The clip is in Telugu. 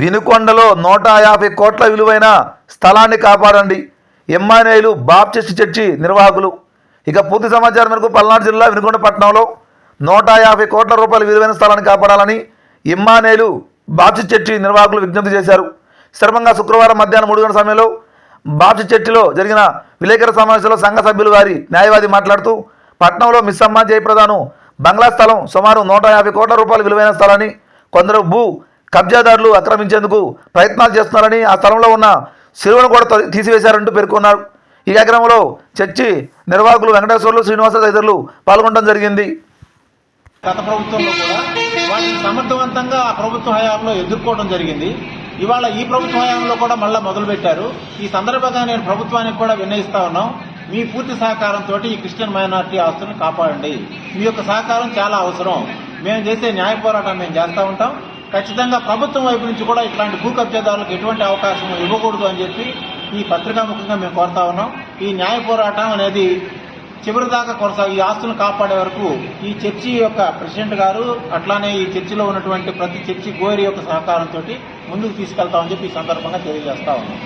వినుకొండలో నూట యాభై కోట్ల విలువైన స్థలాన్ని కాపాడండి. ఎమ్మానేయులు బాప్టిస్ట్ చర్చి నిర్వాహకులు. ఇక పూర్తి సమాచారం మేరకు పల్నాడు జిల్లా వినుకొండ పట్టణంలో నూట యాభై కోట్ల రూపాయల విలువైన స్థలాన్ని కాపాడాలని ఇమ్మానేలు బాప్టిస్ట్ చర్చి నిర్వాహకులు విజ్ఞప్తి చేశారు. శ్రమంగా శుక్రవారం మధ్యాహ్నం మూడు గంటల సమయంలో బాప్టిస్ట్ చర్చిలో జరిగిన విలేకరుల సమావేశంలో సంఘ సభ్యులు వారి న్యాయవాది మాట్లాడుతూ పట్నంలో మిస్సమ్మ జయప్రదాను బంగ్లా స్థలం సుమారు నూట యాభై కోట్ల రూపాయల విలువైన స్థలాన్ని కొందరు భూ కబ్జాదారులు ఆక్రమించేందుకు ప్రయత్నాలు చేస్తున్నారని ఆ స్థలంలో ఉన్న శిలువను కూడా తీసివేశారంటూ పేర్కొన్నారు. ఈ కార్యక్రమంలో చర్చి నిర్వాహకులు వెంకటేశ్వర్లు శ్రీనివాస తదితరులు పాల్గొనడం జరిగింది. గత ప్రభుత్వంలో కూడా వాటిని సమర్థవంతంగా ఆ ప్రభుత్వ హయాంలో ఎదుర్కోవడం జరిగింది. ఇవాళ ఈ ప్రభుత్వ హయాంలో కూడా మళ్ళా మొదలు పెట్టారు ఈ సందర్భంగా నేను ప్రభుత్వానికి కూడా విన్నయిస్తా ఉన్నాం. మీ పూర్తి సహకారంతో ఈ క్రిస్టియన్ మైనార్టీ ఆస్తులను కాపాడండి. మీ యొక్క సహకారం చాలా అవసరం. మేము చేసే న్యాయ పోరాటం మేము చేస్తూ ఉంటాం. ఖచ్చితంగా ప్రభుత్వం వైపు నుంచి కూడా ఇట్లాంటి భూ కబ్జాదారులకు ఎటువంటి అవకాశం ఇవ్వకూడదు అని చెప్పి ఈ పత్రికాముఖంగా మేము కోరుతా ఉన్నాం. ఈ న్యాయ పోరాటం అనేది చివరి దాకా కొనసాగు ఈ ఆస్తులను కాపాడే వరకు ఈ చర్చి యొక్క ప్రెసిడెంట్ గారు అట్లానే ఈ చర్చిలో ఉన్నటువంటి ప్రతి చర్చి గోరి యొక్క సహకారంతో ముందుకు తీసుకెళ్తామని చెప్పి ఈ సందర్భంగా తెలియజేస్తా ఉన్నాం.